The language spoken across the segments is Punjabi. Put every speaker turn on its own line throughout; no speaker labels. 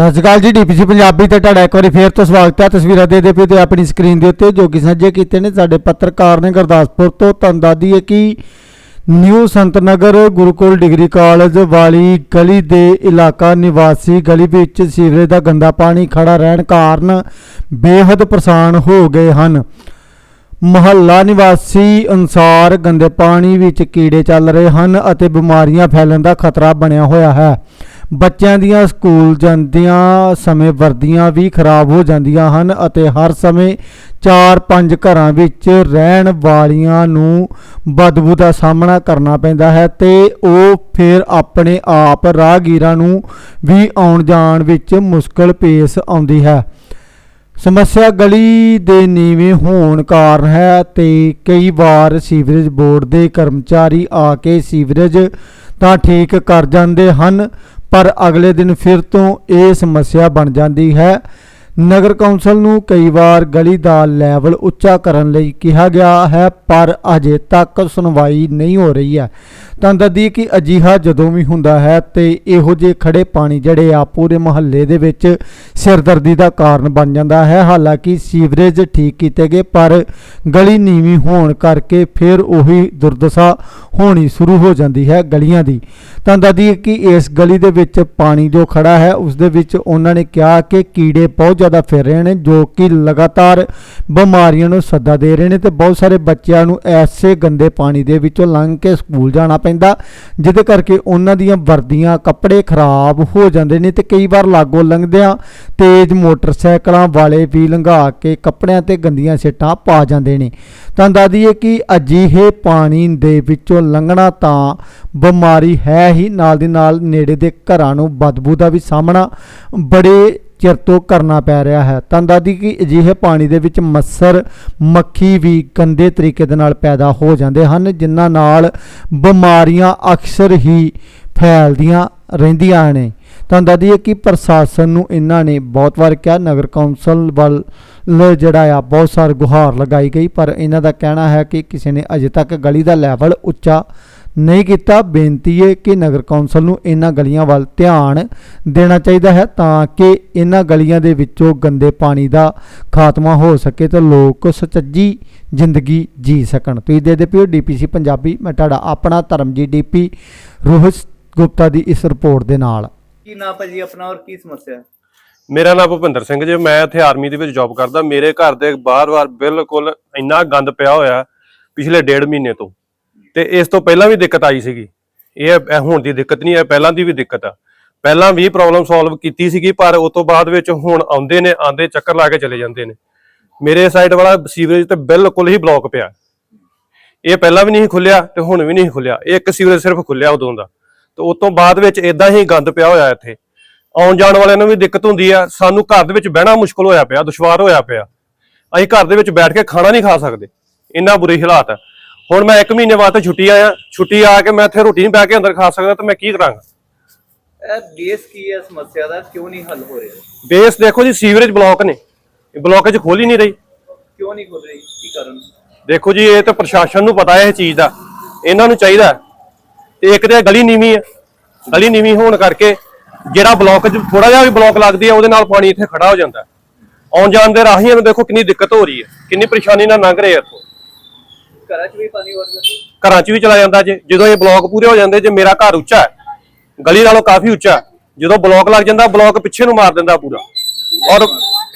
ਸਤਿ ਸ਼੍ਰੀ ਅਕਾਲ ਜੀ, ਡੀਪੀਸੀ ਪੰਜਾਬੀ ਤੇ ਤੁਹਾਡਾ ਇੱਕ ਵਾਰੀ ਫੇਰ ਤੋਂ ਸਵਾਗਤ ਹੈ। ਤਸਵੀਰਾਂ ਦੇ ਦੇ ਪਏ ਤੇ ਆਪਣੀ ਸਕਰੀਨ ਦੇ ਉੱਤੇ ਜੋ ਕਿ ਸਾਂਝੇ ਕੀਤੇ ਨੇ ਸਾਡੇ ਪੱਤਰਕਾਰ ਨੇ ਗੁਰਦਾਸਪੁਰ ਤੋਂ। ਤੁਹਾਨੂੰ ਦੱਸ ਦਈਏ ਕਿ new Santnagar Gurukul degree college ਵਾਲੀ ਗਲੀ ਦੇ ਇਲਾਕਾ ਨਿਵਾਸੀ ਗਲੀ ਵਿੱਚ ਸੀਵਰੇਜ ਦਾ ਗੰਦਾ ਪਾਣੀ ਖੜਾ ਰਹਿਣ ਕਾਰਨ ਬੇਹੱਦ ਪਰੇਸ਼ਾਨ ਹੋ ਗਏ ਹਨ। ਮੁਹੱਲਾ ਨਿਵਾਸੀ ਅਨਸਾਰ ਗੰਦੇ ਪਾਣੀ ਵਿੱਚ ਕੀੜੇ ਚੱਲ ਰਹੇ ਹਨ ਅਤੇ ਬਿਮਾਰੀਆਂ ਫੈਲਣ ਦਾ ਖਤਰਾ ਬਣਿਆ ਹੋਇਆ ਹੈ। ਬੱਚਿਆਂ ਦੀਆਂ ਸਕੂਲ ਜਾਂਦਿਆਂ ਸਮੇਂ ਵਰਦੀਆਂ ਵੀ ਖਰਾਬ ਹੋ ਜਾਂਦੀਆਂ ਹਨ ਅਤੇ ਹਰ ਸਮੇਂ 4-5 ਘਰਾਂ ਵਿੱਚ ਰਹਿਣ ਵਾਲੀਆਂ ਨੂੰ ਬਦਬੂ ਦਾ ਸਾਹਮਣਾ ਕਰਨਾ ਪੈਂਦਾ ਹੈ ਤੇ ਉਹ ਫਿਰ ਆਪਣੇ ਆਪ ਰਾਹਗੀਰਾਂ ਨੂੰ ਵੀ ਆਉਣ ਜਾਣ ਵਿੱਚ ਮੁਸ਼ਕਲ ਪੇਸ਼ ਆਉਂਦੀ ਹੈ। ਸਮੱਸਿਆ ਗਲੀ ਦੇ ਨੀਵੇਂ ਹੋਣ ਕਾਰਨ ਹੈ ਤੇ ਕਈ ਵਾਰ ਸੀਵਰੇਜ ਬੋਰਡ ਦੇ ਕਰਮਚਾਰੀ ਆ ਕੇ ਸੀਵਰੇਜ ਤਾਂ ਠੀਕ ਕਰ ਜਾਂਦੇ ਹਨ ਪਰ ਅਗਲੇ ਦਿਨ ਫਿਰ ਤੋਂ ਇਹ ਸਮੱਸਿਆ ਬਣ ਜਾਂਦੀ ਹੈ। ਨਗਰ ਕੌਂਸਲ ਨੂੰ ਕਈ ਵਾਰ ਗਲੀ ਦਾ ਲੈਵਲ ਉੱਚਾ ਕਰਨ ਲਈ ਕਿਹਾ ਗਿਆ ਹੈ, ਪਰ ਅਜੇ ਤੱਕ ਸੁਣਵਾਈ ਨਹੀਂ ਹੋ ਰਹੀ ਹੈ। ਤਾਂ ਦੱਦੀ ਕਿ ਅਜੀਹਾ ਜਦੋਂ ਵੀ ਹੁੰਦਾ ਹੈ ਤੇ ਇਹੋ ਜਿਹੇ ਖੜੇ ਪਾਣੀ ਜਿਹੜੇ ਆ ਪੂਰੇ ਮਹੱਲੇ ਦੇ ਵਿੱਚ ਸਿਰਦਰਦੀ ਦਾ ਕਾਰਨ ਬਣ ਜਾਂਦਾ ਹੈ। ਹਾਲਾਂਕਿ ਸੀਵਰੇਜ ਠੀਕ ਕੀਤੇ ਗਏ, ਪਰ ਗਲੀ ਨੀਵੀਂ ਹੋਣ ਕਰਕੇ ਫਿਰ ਉਹੀ ਦੁਰਦਸ਼ਾ ਹੋਣੀ ਸ਼ੁਰੂ ਹੋ ਜਾਂਦੀ ਹੈ ਗਲੀਆਂ ਦੀ। ਤਾਂ ਦੱਦੀ ਕਿ ਇਸ ਗਲੀ ਦੇ ਵਿੱਚ ਪਾਣੀ ਜੋ ਖੜਾ ਹੈ, ਉਸ ਦੇ ਵਿੱਚ ਉਹਨਾਂ ਨੇ ਕਿਹਾ ਕਿ ਕੀੜੇ ਬਹੁਤ ਜ਼ਿਆਦਾ ਫਿਰ ਰਹੇ ਨੇ, ਜੋ ਕਿ ਲਗਾਤਾਰ ਬਿਮਾਰੀਆਂ ਨੂੰ ਸੱਦਾ ਦੇ ਰਹੇ ਨੇ ਤੇ ਬਹੁਤ ਸਾਰੇ ਬੱਚਿਆਂ ਨੂੰ ਐਸੇ ਗੰਦੇ ਪਾਣੀ ਦੇ ਵਿੱਚੋਂ ਲੰਘ ਕੇ ਸਕੂਲ ਜਾਣਾ ਪੈਂਦਾ, ਜਿਹਦੇ ਕਰਕੇ ਉਹਨਾਂ ਦੀਆਂ ਵਰਦੀਆਂ ਕੱਪੜੇ ਖਰਾਬ ਹੋ ਜਾਂਦੇ ਨੇ ਤੇ ਕਈ ਵਾਰ ਲਾਗੋ ਲੰਘਦਿਆਂ ਤੇਜ਼ ਮੋਟਰਸਾਈਕਲਾਂ ਵਾਲੇ ਵੀ ਲੰਘਾ ਕੇ ਕੱਪੜਿਆਂ ਤੇ ਗੰਦੀਆਂ ਸਿੱਟਾਂ ਪਾ ਜਾਂਦੇ ਨੇ। ਤਾਂ ਦੱਸਦੀਏ ਕਿ ਅਜਿਹੇ ਪਾਣੀ ਦੇ ਵਿੱਚੋਂ ਲੰਘਣਾ ਤਾਂ ਬਿਮਾਰੀ ਹੈ ਹੀ ਨਾਲ ਦੀ ਨਾਲ ਨੇੜੇ ਦੇ ਘਰਾਂ ਨੂੰ ਬਦਬੂ ਦਾ ਵੀ ਸਾਹਮਣਾ ਬੜੇ ਚਿਰ ਤੋਂ ਕਰਨਾ ਪੈ ਰਿਹਾ ਹੈ। ਤਾਂ ਦਾਦੀ ਕਿ ਅਜਿਹੇ ਪਾਣੀ ਦੇ ਵਿੱਚ ਮੱਸਰ, ਮੱਖੀ ਵੀ ਗੰਦੇ ਤਰੀਕੇ ਦੇ ਨਾਲ ਪੈਦਾ ਹੋ ਜਾਂਦੇ ਹਨ, ਜਿਨ੍ਹਾਂ ਨਾਲ ਬਿਮਾਰੀਆਂ ਅਕਸਰ ਹੀ ਫੈਲਦੀਆਂ ਰਹਿੰਦੀਆਂ ਨੇ। ਤਾਂ ਦੱਸਦੀਏ ਕਿ ਪ੍ਰਸ਼ਾਸਨ ਨੂੰ ਇਹਨਾਂ ਨੇ ਬਹੁਤ ਵਾਰ ਕਿਹਾ, ਨਗਰ ਕੌਂਸਲ ਵੱਲ ਜਿਹੜਾ ਆ, ਬਹੁਤ ਸਾਰ ਗੁਹਾਰ ਲਗਾਈ ਗਈ, ਪਰ ਇਹਨਾਂ ਦਾ ਕਹਿਣਾ ਹੈ ਕਿ ਕਿਸੇ ਨੇ ਅਜੇ ਤੱਕ ਗਲੀ ਦਾ ਲੈਵਲ ਉੱਚਾ ਨਹੀਂ ਕੀਤਾ ਬੇਨਤੀ ਹੈ ਕਿ ਨਗਰ ਕੌਂਸਲ ਨੂੰ ਇਹਨਾਂ ਗਲੀਆਂ ਵੱਲ ਧਿਆਨ ਦੇਣਾ ਚਾਹੀਦਾ ਹੈ ਤਾਂ ਕਿ ਇਹਨਾਂ ਗਲੀਆਂ ਦੇ ਵਿੱਚੋਂ ਗੰਦੇ ਪਾਣੀ ਦਾ ਖਾਤਮਾ ਹੋ ਸਕੇ ਤੇ ਲੋਕ ਸੁਚੱਜੀ ਜ਼ਿੰਦਗੀ ਜੀ ਸਕਣ। ਤੁਸੀਂ ਦੇ ਦੇ ਪਿਓ ਡੀਪੀਸੀ ਪੰਜਾਬੀ ਮੈਂ ਤੁਹਾਡਾ ਆਪਣਾ ਧਰਮਜੀਤ ਡੀਪੀ ਰੋਹਿਤ ਗੁਪਤਾ ਦੀ ਇਸ ਰਿਪੋਰਟ ਦੇ ਨਾਲ।
ਕੀ ਨਾਂ ਭਾਜੀ ਆਪਣਾ ਔਰ ਕੀ ਸਮੱਸਿਆ? ਹੈ
ਮੇਰਾ ਨਾਮ ਭੁਪਿੰਦਰ ਸਿੰਘ ਜੀ ਮੈਂ ਇੱਥੇ ਆਰਮੀ ਦੇ ਵਿੱਚ ਜੌਬ ਕਰਦਾ। ਮੇਰੇ ਘਰ ਦੇ ਬਾਰ-ਬਾਰ ਬਿਲਕੁਲ ਇੰਨਾ ਗੰਦ ਪਿਆ ਹੋਇਆ ਪਿਛਲੇ ਡੇਢ ਮਹੀਨੇ ਤੋਂ। ਤੇ ਇਸ ਤੋਂ ਪਹਿਲਾਂ ਵੀ ਦਿੱਕਤ ਆਈ ਸੀਗੀ। ਇਹ ਇਹ ਹੁਣ ਦੀ ਦਿੱਕਤ ਨਹੀਂ ਹੈ ਪਹਿਲਾਂ ਦੀ ਵੀ ਦਿੱਕਤ ਆ। ਪਹਿਲਾਂ ਵੀ ਪ੍ਰੋਬਲਮ ਸੋਲਵ ਕੀਤੀ ਸੀਗੀ, ਪਰ ਉਸ ਤੋਂ ਬਾਅਦ ਵਿੱਚ ਹੁਣ ਆਉਂਦੇ ਨੇ ਆਂਦੇ ਚੱਕਰ ਲਾ ਕੇ ਚਲੇ ਜਾਂਦੇ ਨੇ। ਮੇਰੇ ਸਾਈਡ ਵਾਲਾ ਸੀਵਰੇਜ ਤੇ ਬਿਲਕੁਲ ਹੀ ਬਲੌਕ ਪਿਆ। ਇਹ ਪਹਿਲਾਂ ਵੀ ਨਹੀਂ ਖੁੱਲਿਆ ਤੇ ਹੁਣ ਵੀ ਨਹੀਂ ਖੁੱਲਿਆ। ਇਹ ਇੱਕ ਸੀਵਰੇਜ ਸਿਰਫ ਖੁੱਲਿਆ ਉਦੋਂ ਦਾ। ਤੇ ਉਸ ਤੋਂ ਬਾਅਦ ਵਿੱਚ ਇਦਾਂ ਹੀ ਗੰਦ ਪਿਆ ਹੋਇਆ ਇੱਥੇ। ਆਉਣ ਜਾਣ ਵਾਲਿਆਂ ਨੂੰ ਵੀ ਦਿੱਕਤ ਹੁੰਦੀ ਆ। ਸਾਨੂੰ ਘਰ ਦੇ ਵਿੱਚ ਬਹਿਣਾ ਮੁਸ਼ਕਲ ਹੋਇਆ ਪਿਆ, ਦੁਸ਼ਵਾਰ ਹੋਇਆ ਪਿਆ। ਅਸੀਂ ਘਰ ਦੇ ਵਿੱਚ ਬੈਠ ਕੇ ਖਾਣਾ ਨਹੀਂ ਖਾ ਸਕਦੇ। ਇੰਨਾ ਬੁਰੇ ਹਾਲਾਤ ਆ। ਹੁਣ ਮੈਂ 1 ਮਹੀਨੇ ਵਾਸਤੇ ਛੁੱਟੀ ਆਇਆ ਛੁੱਟੀ ਆ ਕੇ ਮੈਂ ਇੱਥੇ ਰੋਟੀ ਨਹੀਂ ਬਹਿ ਕੇ ਅੰਦਰ ਖਾ ਸਕਦਾ ਤਾਂ ਮੈਂ ਕੀ ਕਰਾਂਗਾ?
ਇਹ ਬੇਸ ਕੀ ਹੈ ਸਮੱਸਿਆ ਦਾ? ਕਿਉਂ ਨਹੀਂ ਹੱਲ ਹੋ ਰਿਹਾ?
ਬੇਸ ਦੇਖੋ ਜੀ ਸੀਵਰੇਜ ਬਲੌਕ ਨੇ। ਇਹ ਬਲੌਕੇਜ ਖੋਲ ਹੀ ਨਹੀਂ ਰਹੀ।
ਕਿਉਂ ਨਹੀਂ ਖੁੱਲ ਰਹੀ? ਕੀ ਕਾਰਨ?
ਦੇਖੋ ਜੀ ਇਹ ਤਾਂ ਪ੍ਰਸ਼ਾਸਨ ਨੂੰ ਪਤਾ ਹੈ ਇਹ ਚੀਜ਼ ਦਾ। ਇਹਨਾਂ ਨੂੰ ਚਾਹੀਦਾ। ਤੇ ਇੱਕ ਤੇ ਗਲੀ ਨੀਵੀਂ ਹੈ। ਗਲੀ ਨੀਵੀਂ ਹੋਣ ਕਰਕੇ ਜਿਹੜਾ ਬਲੌਕ ਥੋੜਾ ਜਿਹਾ ਵੀ ਬਲੌਕ ਲੱਗਦੀ ਹੈ ਉਹਦੇ ਨਾਲ ਪਾਣੀ ਇੱਥੇ ਖੜਾ ਹੋ ਜਾਂਦਾ। ਆਉਣ ਜਾਣ ਦੇ ਰਾਹੀਆਂ ਨੂੰ ਦੇਖੋ ਕਿੰਨੀ ਦਿੱਕਤ ਹੋ ਰਹੀ ਹੈ। ਕਿੰਨੀ ਪਰੇਸ਼ਾਨੀ ਨਾਲ ਲੰਘ ਰਹੇ ਆ ਇੱਥੋਂ।
ਘਰਾਂ 'ਚ ਵੀ ਪਾਣੀ ਵੜਦਾ
ਘਰਾਂ 'ਚ ਵੀ ਚਲਾ ਜਾਂਦਾ ਜੇ ਜਦੋਂ ਇਹ ਬਲੌਕ ਪੂਰੇ ਹੋ ਜਾਂਦੇ ਜੇ ਮੇਰਾ ਘਰ ਉੱਚਾ ਹੈ ਗਲੀ ਨਾਲੋਂ ਕਾਫੀ ਉੱਚਾ ਹੈ, ਜਦੋਂ ਬਲੌਕ ਲੱਗ ਜਾਂਦਾ ਬਲੌਕ ਪਿੱਛੇ ਨੂੰ ਮਾਰ ਦਿੰਦਾ ਪੂਰਾ। ਔਰ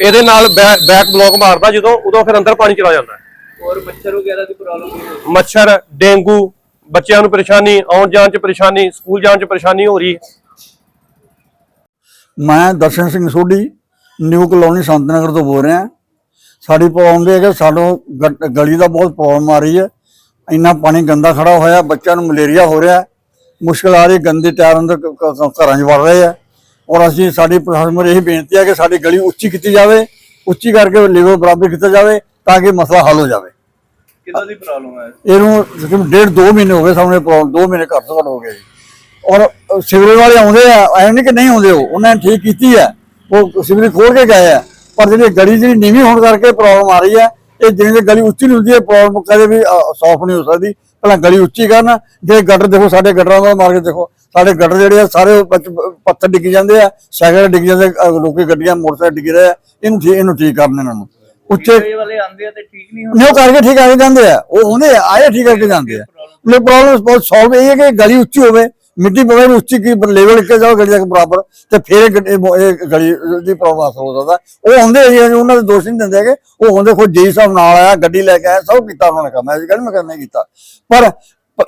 ਇਹਦੇ ਨਾਲ ਬੈਕ ਬਲੌਕ ਮਾਰਦਾ ਜਦੋਂ ਉਦੋਂ ਫਿਰ ਅੰਦਰ ਪਾਣੀ ਚਲਾ ਜਾਂਦਾ ਹੈ।
ਔਰ ਮੱਛਰ ਵਗੈਰਾ ਦੀ ਪ੍ਰੋਬਲਮ ਵੀ ਹੋ
ਮੱਛਰ ਡੇਂਗੂ ਬੱਚਿਆਂ ਨੂੰ ਪਰੇਸ਼ਾਨੀ ਆਉਣ ਜਾਣ 'ਚ ਪਰੇਸ਼ਾਨੀ ਸਕੂਲ ਜਾਣ 'ਚ ਪਰੇਸ਼ਾਨੀ ਹੋ ਰਹੀ ਹੈ।
ਮੈਂ ਦਰਸ਼ਨ ਸਿੰਘ ਸੋਢੀ ਨਿਊ ਕਲੋਨੀ ਸੰਤਨਗਰ ਤੋਂ ਬੋਲ ਰਿਹਾ। ਸਾਡੀ ਪ੍ਰੋਬਲਮ ਇਹ ਹੈ ਕਿ ਸਾਨੂੰ ਗਲੀ ਦਾ ਬਹੁਤ ਪ੍ਰੋਬਲਮ ਆ ਰਹੀ ਹੈ। ਇੰਨਾ ਪਾਣੀ ਗੰਦਾ ਖੜਾ ਹੋਇਆ ਬੱਚਿਆਂ ਨੂੰ ਮਲੇਰੀਆ ਹੋ ਰਿਹਾ। ਮੁਸ਼ਕਲ ਆ ਰਹੀ ਗੰਦੇ ਟਾਇਰ ਅੰਦਰ ਘਰਾਂ 'ਚ ਵੜ ਰਹੇ ਆ ਔਰ ਅਸੀਂ ਸਾਡੀ ਪ੍ਰਸ਼ਾਸਨ ਨੂੰ ਇਹ ਬੇਨਤੀ ਹੈ ਕਿ ਸਾਡੀ ਗਲੀ ਉੱਚੀ ਕੀਤੀ ਜਾਵੇ ਉੱਚੀ ਕਰਕੇ ਲੈਵਲ ਬਰਾਬਰ ਕੀਤਾ ਜਾਵੇ ਤਾਂ ਕਿ ਮਸਲਾ ਹੱਲ ਹੋ ਜਾਵੇ।
ਕਿਦਾਂ ਦੀ ਪ੍ਰੋਬਲਮ ਹੈ?
ਇਹਨੂੰ ਡੇਢ ਦੋ ਮਹੀਨੇ ਹੋ ਗਏ ਸਾਹਮਣੇ ਪ੍ਰੋਬਲਮ ਦੋ ਮਹੀਨੇ ਘੱਟ ਤੋਂ ਘੱਟ ਹੋ ਗਏ ਔਰ ਸਿਵਰੇਜ ਵਾਲੇ ਆਉਂਦੇ ਆ ਐ ਨਹੀਂ ਕਿ ਨਹੀਂ ਆਉਂਦੇ ਉਹ ਉਹਨਾਂ ਨੇ ਠੀਕ ਕੀਤੀ ਹੈ। ਉਹ ਸਿਵਰੇਜ ਖੋਲ ਕੇ ਗਏ ਆ। ਪਰ ਜਿਹੜੀ ਗਲੀ ਜਿਹੜੀ ਨੀਵੀਂ ਹੋਣ ਕਰਕੇ ਪ੍ਰੋਬਲਮ ਆ ਰਹੀ ਹੈ ਇਹ ਜਿਵੇਂ ਗਲੀ ਉੱਚੀ ਨਹੀਂ ਹੁੰਦੀ ਹੈ ਪ੍ਰੋਬਲਮ ਕਦੇ ਵੀ ਸੌਫ ਨਹੀਂ ਹੋ ਸਕਦੀ। ਪਹਿਲਾਂ ਗਲੀ ਉੱਚੀ ਕਰਨ ਜੇ ਗਟਰ ਦੇਖੋ ਸਾਡੇ ਗਟਰਾਂ ਦਾ ਮਾਰ ਕੇ ਦੇਖੋ ਸਾਡੇ ਗੱਟਰ ਜਿਹੜੇ ਆ ਸਾਰੇ ਪੱਥਰ ਡਿੱਗ ਜਾਂਦੇ ਆ ਸਾਈਕਲ ਡਿੱਗ ਜਾਂਦੇ ਆ, ਲੋਕੀ ਗੱਡੀਆਂ ਮੋਟਰਸਾਈਕਲ ਡਿੱਗ ਰਹੇ ਆ ਇਹਨੂੰ ਠੀਕ ਇਹਨੂੰ ਠੀਕ ਕਰਨ ਇਹਨਾਂ ਨੂੰ। ਉੱਚੇ
ਵਾਲੇ ਆਂਦੇ ਆ ਤੇ ਠੀਕ ਨਹੀਂ ਹੁੰਦੇ।
ਉਹ ਕਰਕੇ ਠੀਕ ਕਰਕੇ ਜਾਂਦੇ ਆ। ਉਹ ਹੁੰਦੇ ਆ ਆਏ ਠੀਕ ਕਰਕੇ ਜਾਂਦੇ ਆ। ਪ੍ਰੋਬਲਮ ਬਹੁਤ ਸੋਲਵ ਇਹ ਹੈ ਕਿ ਗਲੀ ਉੱਚੀ ਹੋਵੇ ਮਿੱਟੀ ਪਵੇ ਨੂੰ ਉੱਚੀ ਕੀ ਲੈਵਲ ਕੇ ਜਾਓ ਗਲੀ ਤੱਕ ਬਰਾਬਰ ਤੇ ਫਿਰ ਇਹ ਗਲੀ ਦੀ ਪ੍ਰੋਬਲਮ ਹੱਲ ਹੋ ਸਕਦਾ। ਉਹ ਹੁੰਦੇ ਉਹਨਾਂ ਦੇ ਦੋਸ਼ ਨਹੀਂ ਦਿੰਦੇ ਹੈਗੇ। ਉਹ ਹੁੰਦੇ ਖੁਦ ਜੀ ਸਾਹਿਬ ਨਾਲ ਆਇਆ ਗੱਡੀ ਲੈ ਕੇ ਆਇਆ ਸਭ ਕੀਤਾ ਉਹਨਾਂ ਨੇ ਕੰਮ। ਐਸੀ ਗੱਲ ਮੈਂ ਕਰਨਾ ਕੀਤਾ। ਪਰ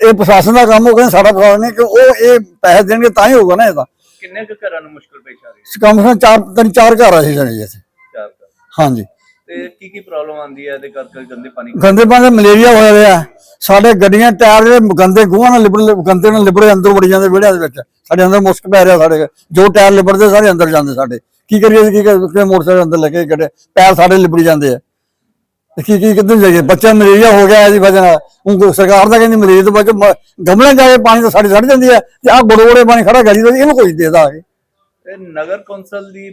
ਇਹ ਪ੍ਰਸ਼ਾਸਨ ਦਾ ਕੰਮ ਹੋ ਗਿਆ ਸਾਡਾ ਪ੍ਰਸ਼ਾਸਨ ਨਹੀਂ ਕਿ ਉਹ ਇਹ ਪੈਸੇ ਦੇਣਗੇ ਤਾਂ ਹੀ ਹੋਊਗਾ ਨਾ ਇਹਦਾ
ਕਿੰਨੇ ਕੁ ਘਰਾਂ ਨੂੰ ਮੁਸ਼ਕਲ ਪੇਸ਼ ਆ ਰਹੀ ਹੈ?
ਕਮ ਸੇ ਚਾਰ ਤਿੰਨ ਚਾਰ ਘਰ ਆ ਸੀ ਜੀ ਇੱਥੇ।
ਚਾਰ ਘਰ।
ਹਾਂਜੀ।
ਤੇ ਕੀ ਕੀ ਪ੍ਰੋਬਲਮ ਆਂਦੀ ਹੈ ਇਹਦੇ ਕਰਕੇ ਗੰਦੇ ਪਾਣੀ
ਗੰਦੇ ਪਾਣੀ ਮਲੇਰੀਆ ਹੋਇਆ ਰਿਹਾ ਸਾਡੇ ਗੱਡੀਆਂ ਟਾਇਰ ਜਿਹੜੇ ਗੰਦੇ ਗੂਹਾਂ ਨਾਲ ਲਿਬੜ ਗੰਦੇ ਨਾਲ ਲਿਬੜੇ ਅੰਦਰ ਵੜ ਜਾਂਦੇ ਵਿਹੜਿਆਂ ਦੇ ਵਿੱਚ। ਸਾਡੇ ਅੰਦਰ ਮੁਸ਼ਕ ਪੈ ਰਿਹਾ ਸਾਡੇ ਜੋ ਟਾਇਰ ਲਿਬੜਦੇ ਸਾਰੇ ਅੰਦਰ ਜਾਂਦੇ ਸਾਡੇ। ਕੀ ਕਰੀਏ ਅਸੀਂ, ਕੀ ਕਰੀਏ? ਮੋਟਰਸਾਈਕਲ ਅੰਦਰ ਲੈ ਕੇ ਗੱਡੇ ਪੈਰ ਸਾਡੇ ਲਿਬੜੀ ਜਾਂਦੇ ਆ। ਤੇ ਕੀ ਕੀ ਕਿੱਧਰ ਜਾਈਏ? ਬੱਚਾ ਮਲੇਰੀਆ ਹੋ ਗਿਆ ਇਹਦੀ ਵਜ੍ਹਾ ਨਾਲ। ਕੋਈ ਸਰਕਾਰ ਤਾਂ ਕਹਿੰਦੀ ਮਲੇਰੀਆ ਤੋਂ ਬਚ ਗਮਲੇ ਜਾ ਕੇ ਪਾਣੀ ਤਾਂ ਸਾਡੀ ਸੜ ਜਾਂਦੀ ਹੈ ਤੇ ਆਹ ਗੋੜੇ ਪਾਣੀ ਖੜਾ ਗਲੀ ਦਾ ਇਹਨੂੰ ਕੋਈ ਦੇਦਾ ਆ ਕੇ।
ਤੇ ਨਗਰ ਕੌਂਸਲ ਦੀ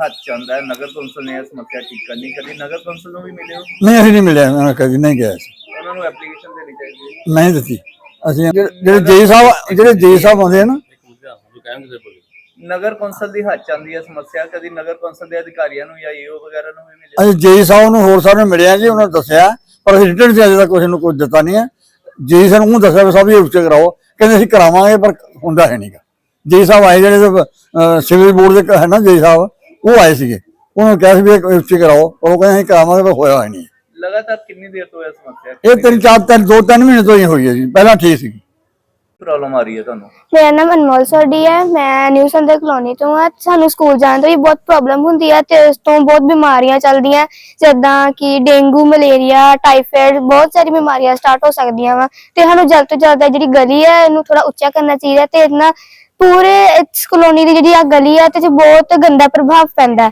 ਹੱਥ ਚੰਦਾ ਨਗਰ ਕੌਂਸਲ ਨੇ ਇਹ ਸਮੱਸਿਆ ਠੀਕ ਕਰਨੀ। ਕਦੀ ਨਗਰ ਕੌਂਸਲ ਨੂੰ ਵੀ ਮਿਲੇ ਹੋ?
ਨਹੀਂ ਅਸੀਂ ਨਹੀਂ ਮਿਲਿਆ। ਕਦੀ ਨਹੀਂ ਗਿਆ ਸੀ
ਉਹਨਾਂ ਨੂੰ ਐਪਲੀਕੇਸ਼ਨ ਦੇਣੀ ਚਾਹੀਦੀ ਹੈ।
ਨਹੀਂ ਦਿੱਤੀ। ਅਸੀਂ ਜਿਹੜੇ- ਜੀ ਸਾਹਿਬ ਜਿਹੜੇ ਜੀ ਸਾਹਿਬ ਆਉਂਦੇ ਆ ਨਾ।
ਨਗਰ ਕੌਂਸਲ ਦੀ ਹੱਥ ਚੰਦੀ ਹੈ ਸਮੱਸਿਆ। ਕਦੀ ਨਗਰ ਕੌਂਸਲ ਦੇ ਅਧਿਕਾਰੀਆਂ ਨੂੰ ਜਾਂ ਈਓ ਵਗੈਰਾ ਨੂੰ ਵੀ ਮਿਲੇ
ਅਸੀਂ ਜੀ ਸਾਹਿਬ ਨੂੰ ਹੋਰ ਸਾਰੇ ਮਿਲਿਆ ਜੀ ਉਹਨਾਂ ਨੇ ਦੱਸਿਆ। ਪਰ ਅਸੀਂ ਰਿਟਰਨ ਚ ਅਜੇ ਤੱਕ ਕਿਸੇ ਨੂੰ ਕੁਝ ਦਿੱਤਾ ਨਹੀਂ ਹੈ। ਜੀ ਸਾਹਿਬ ਨੂੰ ਦੱਸਿਆ ਵੀ ਸਭ ਇਹ ਉੱਚੇ ਕਰਾਓ। ਕਹਿੰਦੇ ਅਸੀਂ ਕਰਾਵਾਂਗੇ ਪਰ ਹੁੰਦਾ ਹੈ ਨਹੀਂਗਾ। ਜੀ ਸਾਹਿਬ ਆਏ ਜਿਹੜੇ ਸਿਵਲ ਬੋਰਡ ਦੇ ਹੈ ਨਾ ਜੀ ਸਾਹਿਬ ਉਹ ਆਏ ਸੀਗੇ। ਉਹਨਾਂ ਨੂੰ ਕਿਹਾ ਸੀ ਵੀ ਇਹ ਉੱਚੇ ਕਰਾਓ। ਪਰ ਉਹ ਕਹਿੰਦੇ ਅਸੀਂ ਕਰਾਵਾਂਗੇ ਪਰ ਹੋਇਆ ਹੀ ਨਹੀਂ
ਲਗਾਤਾਰ ਕਿੰਨੀ ਦੇਰ ਤੋਂ ਇਹ ਸਮੱਸਿਆ
ਇਹ ਤਿੰਨ ਚਾਰ ਤਿੰਨ ਦੋ ਤਿੰਨ ਮਹੀਨੇ ਤੋਂ ਹੀ ਹੋਈ ਹੈ ਜੀ। ਪਹਿਲਾਂ ਠੀਕ ਸੀ
ਪ੍ਰੋਬਲਮ ਆ ਰਹੀ ਹੈ ਤੁਹਾਨੂੰ?
ਮੇਰਾ ਨਾਮ ਅਨਮੋਲ ਸੋਢੀ ਹੈ। ਮੈਂ ਨਿਊ ਸੰਦਰ ਕਲੋਨੀ ਤੋਂ ਹਾਂ। ਸਾਨੂੰ ਸਕੂਲ ਜਾਣ ਤੋਂ ਵੀ ਬਹੁਤ ਪ੍ਰੋਬਲਮ ਹੁੰਦੀ ਹੈ ਤੇ ਇਸ ਤੋਂ ਬਹੁਤ ਬਿਮਾਰੀਆਂ ਚੱਲਦੀਆਂ। ਜਿੱਦਾਂ ਕਿ ਡੇਂਗੂ ਮਲੇਰੀਆ ਟਾਈਫਾਇਡ ਬਹੁਤ ਸਾਰੀ ਬਿਮਾਰੀਆਂ ਸਟਾਰਟ ਹੋ ਸਕਦੀਆਂ ਵਾ। ਤੇ ਸਾਨੂੰ ਜਲਦ ਤੋਂ ਜਲਦ ਇਹ ਜਿਹੜੀ ਗਲੀ ਹੈ ਇਹਨੂੰ ਥੋੜਾ ਉੱਚਾ ਕਰਨਾ ਚਾਹੀਦਾ ਤੇ ਇਹਦੇ ਨਾਲ ਪੂਰੇ ਇਸ ਕਲੋਨੀ ਦੀ ਜਿਹੜੀ ਆ ਗਲੀ ਹੈ ਤੇ ਚ ਬਹੁਤ ਗੰਦਾ ਪ੍ਰਭਾਵ ਪੈਂਦਾ ਹੈ।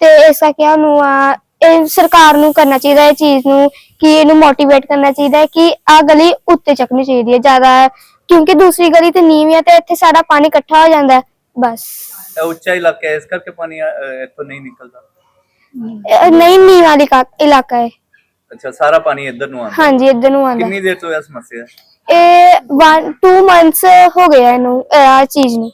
ਤੇ ਇਸ ਕਰਕੇ ਸਾਨੂੰ ਆ ਇਹ ਸਰਕਾਰ ਨੂੰ ਕਰਨਾ ਚਾਹੀਦਾ ਇਹ ਚੀਜ਼ ਨੂੰ ਕਿ ਇਹਨੂੰ ਮੋਟੀਵੇਟ ਕਰਨਾ ਚਾਹੀਦਾ ਹੈ ਕਿ ਆ ਗਲੀ ਉੱਤੇ ਚੱਕਣੀ ਚਾਹੀਦੀ ਹੈ ਜ਼ਿਆਦਾ। ਕਿਉਂਕਿ ਦੂਸਰੀ ਗਲੀ ਤੇ ਨੀਵੀਂ ਹੈ ਤੇ ਇੱਥੇ ਸਾਰਾ ਪਾਣੀ ਇਕੱਠਾ ਹੋ ਜਾਂਦਾ ਹੈ। ਬਸ।
ਇਹ ਉੱਚਾ ਇਲਾਕਾ ਹੈ ਇਸ ਕਰਕੇ ਪਾਣੀ ਅਹ, ਇੱਥੋਂ ਨਹੀਂ ਨਿਕਲਦਾ।
ਇਹ ਨਹੀਂ ਨੀਵਾਂ ਵਾਲੀ ਕਾ- ਇਲਾਕਾ ਹੈ।
ਅੱਛਾ ਸਾਰਾ ਪਾਣੀ ਇੱਧਰ ਨੂੰ ਆਉਂਦਾ।
ਹਾਂਜੀ ਇੱਧਰ ਨੂੰ ਆਉਂਦਾ।
ਕਿੰਨੀ ਦੇਰ ਤੋਂ ਇਹ ਸਮੱਸਿਆ ਹੈ?
ਇਹ 1 2 ਮੰਥਸ ਹੋ ਗਏ ਆ ਇਹਨੂੰ ਇਹ ਚੀਜ਼ ਨੂੰ।